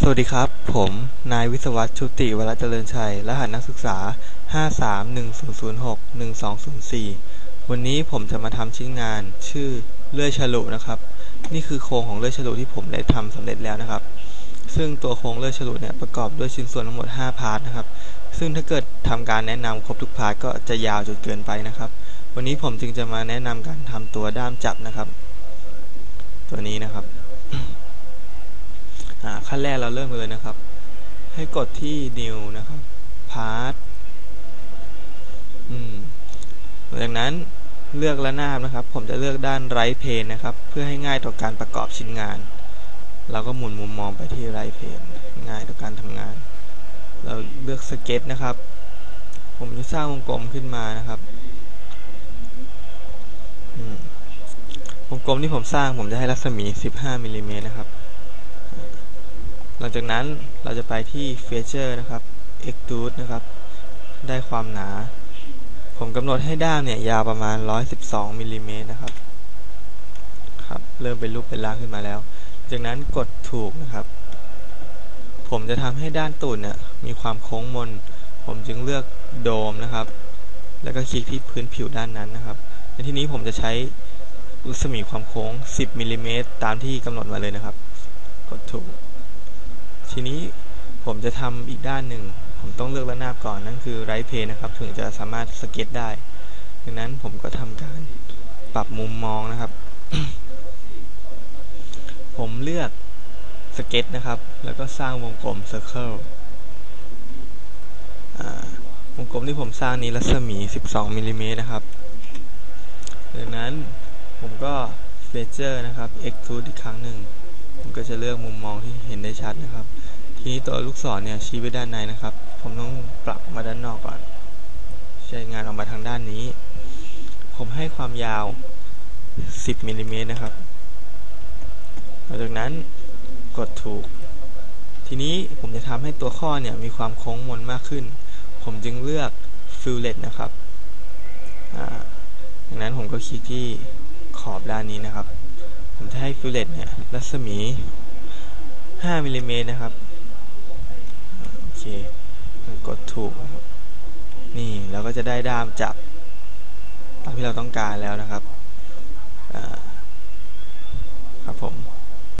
สวัสดีครับ ผม นายวิศวัตชุติวรเจริญชัย รหัสนักศึกษา 5310061204 วันนี้ผมจะมาทำชิ้นงานชื่อเลื่อยฉลุนะครับ นี่คือโครงของเลื่อยฉลุที่ผมได้ทำสำเร็จแล้วนะครับ ซึ่งตัวโครงเลื่อยฉลุเนี่ยประกอบด้วยชิ้นส่วนทั้งหมด 5 พาร์ทนะครับ ซึ่งถ้าเกิดทำการแนะนำครบทุกพาร์ทก็จะยาวจนเกินไปนะครับ วันนี้ผมจึงจะมาแนะนำการทำตัวด้ามจับนะครับ ตัวนี้นะครับ ขั้นแรกเราเริ่มเลยนะครับ ให้กดที่ new นะครับ part หลังจากนั้นเลือกระนาบนะครับ ผมจะเลือกด้าน right pane นะครับ เพื่อให้ง่ายต่อการประกอบชิ้นงาน เราก็หมุนมุมมองไปที่ right pane ง่ายต่อการทำงาน เราเลือก sketch นะครับ ผมจะสร้างวงกลมขึ้นมานะครับวงกลมที่ผมสร้างผมจะให้รัศมี 15มิลลิเมตรนะครับ ลังจากนั้นเราจะไปที่ Feature นะครับ Extrude นะครับ ได้ความหนา ผมกำหนดให้ด้ามเนี่ยยาวประมาณ 112มิลลิเมตรนะครับ ครับ เริ่มเป็นรูปเป็นร่างขึ้นมาแล้ว จากนั้นกดถูกนะครับ ผมจะทำให้ด้านตูดเนี่ยมีความโค้งมน ผมจึงเลือกโดมนะครับ แล้วก็คลิกที่พื้นผิวด้านนั้นนะครับ ในที่นี้ผมจะใช้รัศมีความโค้ง 10มิลลิเมตรตามที่กำหนดมาเลยนะครับ กดถูก ทีนี้ผมจะทำอีกด้านหนึ่ง ผมต้องเลือกระนาบก่อนนั่นคือไรเพย์นะครับ ถึงจะสามารถสเก็ตได้ ดังนั้นผมก็ทำการปรับมุมมองนะครับ ผมเลือกสเก็ตนะครับ แล้วก็สร้างวงกลมเซอร์เคิลวงกลมที่ผมสร้างนี้รัศมี 12มิลลิเมตรนะครับดังนั้นผมก็เฟเจอร์นะครับ extrude อีกครั้งหนึ่ง ผมก็จะเลือกมุมมองที่เห็นได้ชัดนะครับ ทีนี้ตัวลูกศรเนี่ยชี้ไปด้านในนะครับ ผมต้องปรับมาด้านนอกก่อน ใช้งานออกมาทางด้านนี้ ผมให้ความยาว 10มิลลิเมตรนะครับหลังจากนั้นกดถูก ทีนี้ผมจะทำให้ตัวข้อเนี่ยมีความโค้งมนมากขึ้น ผมจึงเลือก fillet นะครับดังนั้นผมก็คลิกที่ขอบด้านนี้นะครับ ผมจะให้ฟิลเลตเนี่ย รัศมี 5มิลลิเมตรนะครับ โอเคกดถูก นี่เราก็จะได้ด้ามจับ ตามที่เราต้องการแล้วนะครับ